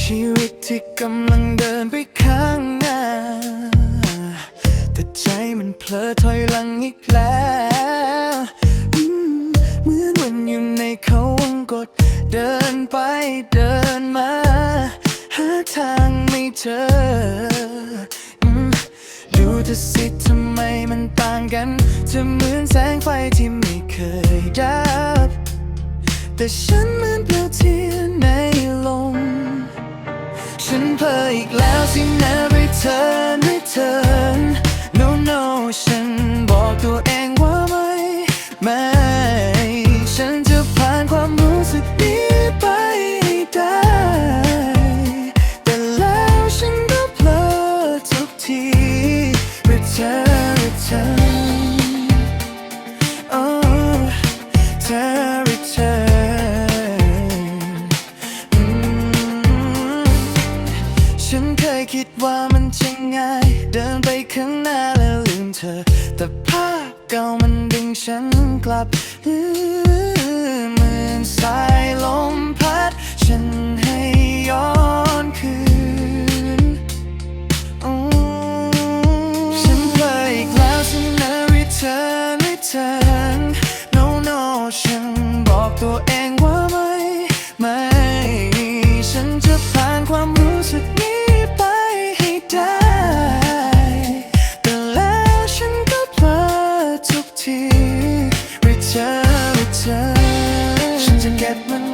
ชีวิตที่กำลังเดินไปข้างหน้า แต่ใจมันเพลอถอยหลังอีกแล้วเหมือนวันอยู่ในเขาวังกด เดินไปเดินมา หาทางไม่เจอดูเธอสิทำ กันจะเหมือนแสงไฟที่ไม่เคยดับ แต่ฉันเหมือนเปลวเทียนในลม ฉันเพ้ออีกแล้วสินะ return return no ฉันเคยคิดว่ามันจะง่าย เดินไปข้างหน้าแล้วลืมเธอ แต่ภาพเก่ามันดึงฉันกลับ return ฉั